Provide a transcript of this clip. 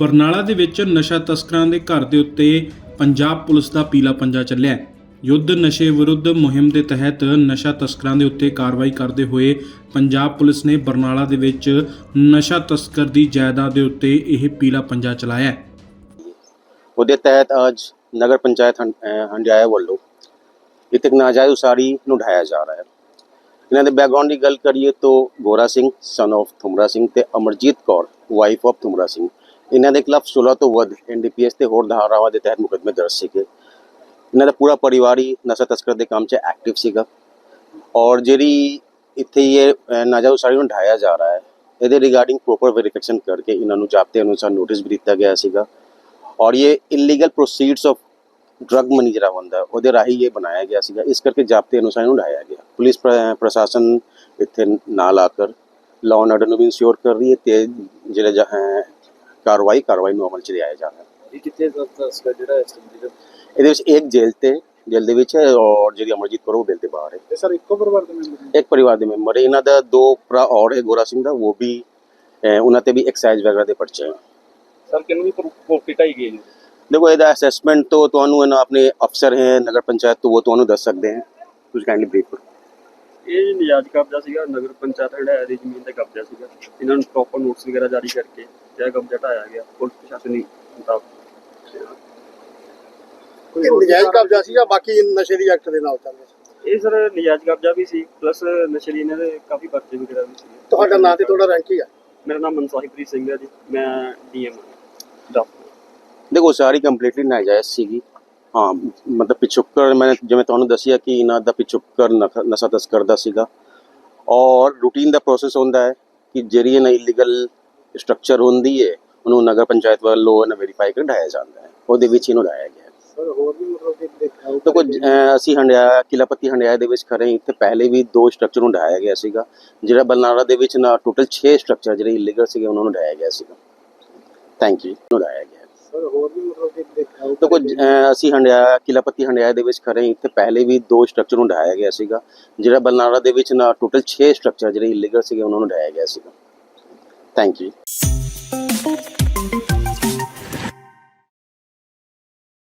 ਬਰਨਾਲਾ ਦੇ ਵਿੱਚ ਨਸ਼ਾ ਤਸਕਰਾਂ ਦੇ ਘਰ ਦੇ ਉੱਤੇ ਪੰਜਾਬ ਪੁਲਿਸ ਦਾ ਪੀਲਾ ਪੰਜਾ ਚੱਲਿਆ ਯੁੱਧ ਨਸ਼ੇ ਵਿਰੁੱਧ ਮੁਹਿੰਮ ਦੇ ਤਹਿਤ ਨਸ਼ਾ ਤਸਕਰਾਂ ਦੇ ਉੱਤੇ ਕਾਰਵਾਈ ਕਰਦੇ ਹੋਏ ਪੰਜਾਬ ਪੁਲਿਸ ਨੇ ਬਰਨਾਲਾ ਦੇ ਵਿੱਚ ਨਸ਼ਾ ਤਸਕਰ ਦੀ ਜਾਇਦਾਦ ਦੇ ਉੱਤੇ ਇਹ ਪੀਲਾ ਪੰਜਾ ਚਲਾਇਆ ਉਹਦੇ ਤਹਿਤ ਅੱਜ ਨਗਰ ਪੰਚਾਇਤ ਹੰਡਿਆਇਆ ਵੱਲੋਂ ਇੱਥੇ ਨਾਜਾਇਜ਼ ਉਸਾਰੀ ਨੂੰ ਢਾਇਆ ਜਾ ਰਿਹਾ ਹੈ। ਇਹਨਾਂ ਦੇ ਬੈਕਗ੍ਰਾਉਂਡ ਦੀ ਗੱਲ ਕਰੀਏ ਤਾਂ ਗੋਰਾ ਸਿੰਘ ਸਨ of ਥੁਮਰਾ ਸਿੰਘ ਤੇ ਅਮਰਜੀਤ ਕੌਰ ਵਾਈਫ of ਥੁਮਰਾ ਸਿੰਘ। ਇਹਨਾਂ ਦੇ ਖਿਲਾਫ 16 ਤੋਂ ਵੱਧ ਐਨਡੀਪੀਐਸ ਤੇ ਹੋਰ ਧਾਰਾਵਾਂ ਦੇ ਤਹਿਤ ਮੁਕੱਦਮੇ ਦਰਜ ਸੀਗੇ। ਇਹਨਾਂ ਦਾ ਪੂਰਾ ਪਰਿਵਾਰ ਹੀ ਨਸ਼ਾ ਤਸਕਰ ਦੇ ਕੰਮ 'ਚ ਐਕਟਿਵ ਸੀਗਾ ਔਰ ਜਿਹੜੀ ਇੱਥੇ ਇਹ ਅਹ, ਨਾਜਾਇਜ਼ ਉਸਾਰੀ ਨੂੰ ਢਾਇਆ ਜਾ ਰਿਹਾ ਹੈ। ਇਹਦੇ ਰਿਗਾਰਡਿੰਗ ਪ੍ਰੋਪਰ ਵੈਰੀਫਿਕੇਸ਼ਨ ਕਰਕੇ ਇਹਨਾਂ ਨੂੰ ਜਾਬਤੇ ਅਨੁਸਾਰ ਨੋਟਿਸ ਵੀ ਦਿੱਤਾ ਗਿਆ ਸੀਗਾ ਔਰ ਇਹ illegal proceeds of drug money ਜਿਹੜਾ ਹੁੰਦਾ ਉਹਦੇ ਰਾਹੀਂ ਇਹ ਬਣਾਇਆ ਗਿਆ ਸੀਗਾ। ਇਸ ਕਰਕੇ ਜਾਪਤੇ ਅਨੁਸਾਰ ਇਹਨੂੰ ਢਾਇਆ ਗਿਆ। ਪੁਲਿਸ ਪ੍ਰਸ਼ਾਸਨ ਇੱਥੇ ਨਾਲ ਆ ਕਰ ਲਾਅ ਐਂਡ ਆਰਡਰ ਨੂੰ ਵੀ ਇਨਸ਼ੋਰ ਕਰ ਰਹੀ ਹੈ ਤੇ ਜਿਹੜਾ ਕਾਰਵਾਈ ਕਾਰਵਾਈ ਨੂੰ ਅਮਲ ਚ ਲਿਆਇਆ ਜਾ ਰਿਹਾ। ਹੈ ਇਹ ਕਿੱਥੇ ਤਸਕਰ ਜਿਹੜਾ ਇਹਦੇ ਵਿੱਚ ਇੱਕ ਜੇਲ੍ਹ ਤੇ ਜੇਲ੍ਹ ਦੇ ਵਿੱਚ ਹੈ ਔਰ ਜਿਹੜੀ ਅਮਰਜੀਤ ਕੌਰ ਉਹ ਬੇਲ ਤੇ ਬਾਹਰ ਹੈ। ਇਹ ਸਰ ਇੱਕੋ ਪਰਿਵਾਰ ਦੇ ਮੈਂਬਰ ਇੱਕ ਪਰਿਵਾਰ ਦੇ ਮੈਂਬਰ ਹੈ। ਇਹਨਾਂ ਦਾ ਦੋ ਭਰਾ ਔਰ ਹੈ ਗੋਰਾ ਸਿੰਘ ਦਾ ਉਹ ਵੀ ਉਹਨਾਂ ਤੇ ਵੀ ਐਕਸਾਈਜ਼ ਵਗੈਰਾ ਦੇ ਪਰਚੇ ਹੈ ਸਰ ਕਿੰਨੀ ਪ੍ਰੋਪਰਟੀ ਢਾਈ ਗਈ ਹੈ? ਦੇਖੋ ਇਹਦਾ ਅਸੈਸਮੈਂਟ ਤੋਂ ਤੁਹਾਨੂੰ ਇਹਨਾਂ ਆਪਣੇ ਅਫਸਰ ਹੈ ਨਗਰ ਪੰਚਾਇਤ ਤੋਂ ਉਹ ਤੁਹਾਨੂੰ ਦੱਸ ਸਕਦੇ ਹਨ ਤੁਸੀਂ ਕਾਈਂਡਲੀ ਬਰੀਫ ਕਰੋ। ਇਹ ਨਿਆਜ ਕਬਜ਼ਾ ਸੀਗਾ ਨਗਰ ਪੰਚਾਇਤ ਹੰਡਾਇਆ ਦੀ ਜ਼ਮੀਨ ਤੇ ਕਬਜ਼ਾ ਸੀਗਾ। ਇਹਨਾਂ ਨੂੰ ਪ੍ਰੋਪਰ ਨੋਟਿਸ ਵਗੈਰਾ ਜਾਰੀ ਕਰਕੇ ਇਹ ਕਬਜ਼ਾ ਢਾਇਆ ਗਿਆ ਪੁਲਿਸ ਪ੍ਰਸ਼ਾਸਨ ਦੀ ਮੁਤਾਬਕ। ਇਹ ਨਜਾਇਜ਼ ਕਬਜ਼ਾ ਸੀ ਜਾਂ ਬਾਕੀ ਨਸ਼ੇ ਦੀ ਐਕਟ ਦੇ ਨਾਲ ਚੱਲ ਰਿਹਾ ਸੀ। ਇਹ ਸਰ ਨਿਆਜ ਕਬਜ਼ਾ ਵੀ ਸੀ ਪਲੱਸ ਨਸ਼ੇ ਦੀ ਇਹਨਾਂ ਦੇ ਕਾਫੀ ਪਰਚੇ ਵਗੈਰਾ ਵੀ ਸੀ ਤੁਹਾਡਾ ਨਾਂ ਤੇ ਤੁਹਾਡਾ ਰੈਂਕ ਹੀ ਆ? ਮੇਰਾ ਨਾਮ ਮਨਸਾਹੀਪ੍ਰੀਤ ਸਿੰਘ ਹੈ ਜੀ ਮੈਂ ਡੀਐਮ ਦਾ ਦੇਖੋ ਸਾਰੀ ਕੰਪਲੀਟਲੀ ਨਾਜਾਇਜ਼ ਸੀਗੀ। ਹਾਂ ਮਤਲਬ ਪਿਛੋਕਰ ਮੈਂ ਜਿਵੇਂ ਤੁਹਾਨੂੰ ਦੱਸਿਆ ਕਿ ਇਹਨਾਂ ਦਾ ਪਿਛੋਕਰ ਨਸ਼ਾ ਤਸਕਰ ਦਾ ਸੀਗਾ। ਔਰ ਰੂਟੀਨ ਦਾ ਪ੍ਰੋਸੈਸ ਹੁੰਦਾ ਹੈ ਕਿ ਜਿਹੜੀ ਇਹਨਾਂ ਇਲੀਗਲ ਸਟਰਕਚਰ ਹੁੰਦੀ ਹੈ ਉਹਨੂੰ ਨਗਰ ਪੰਚਾਇਤ ਵੱਲੋਂ ਇਹਨਾਂ ਵੈਰੀਫਾਈ ਕਰ ਢਾਇਆ ਜਾਂਦਾ ਹੈ। ਉਹਦੇ ਵਿੱਚ ਇਹਨੂੰ ਢਾਇਆ ਗਿਆ ਸਰ ਹੋਰ ਵੀ ਮਤਲਬ ਕਿ ਦੇਖਿਆ ਤਾਂ ਕੁਝ ਅਸੀਂ ਹੰਡਿਆ ਕਿਲਾਪੱਤੀ ਹੰਡਿਆ ਦੇ ਵਿੱਚ ਖੜੇ ਇੱਥੇ ਪਹਿਲੇ ਵੀ ਦੋ ਸਟਰਕਚਰ ਨੂੰ ਢਾਇਆ ਗਿਆ ਸੀਗਾ। ਜਿਹੜਾ ਬਲਨਾਰਾ ਦੇ ਵਿੱਚ ਨਾ ਟੋਟਲ 6 ਸਟਰਕਚਰ ਜਿਹੜੇ ਇਲੀਗਲ ਸੀਗੇ ਉਹਨਾਂ ਨੂੰ ਢਾਇਆ ਗਿਆ ਸੀਗਾ। ਥੈਂਕ ਯੂ ਨੂੰ ਢਾਇਆ ਗਿਆ। ਸਰ ਹੋਰ ਵੀ ਮਤਲਬ ਕਿ ਦੇਖਿਆ ਤਾਂ ਕੁਝ ਅਹ, ਅਸੀਂ ਹੰਡਿਆ ਕਿਲਾਪੱਤੀ ਹੰਡਿਆ ਦੇ ਵਿੱਚ ਖੜੇ ਇੱਥੇ ਪਹਿਲੇ ਵੀ ਦੋ ਸਟਰਕਚਰ ਨੂੰ ਢਾਇਆ ਗਿਆ ਸੀਗਾ। ਜਿਹੜਾ ਬਲਨਾਰਾ ਦੇ ਵਿੱਚ ਨਾ ਟੋਟਲ 6 ਸਟਰਕਚਰ ਜਿਹੜੇ ਇਲੀਗਲ ਸੀਗੇ ਉਹਨਾਂ ਨੂੰ ਢਾਇਆ ਗਿਆ ਸੀਗਾ। Thank you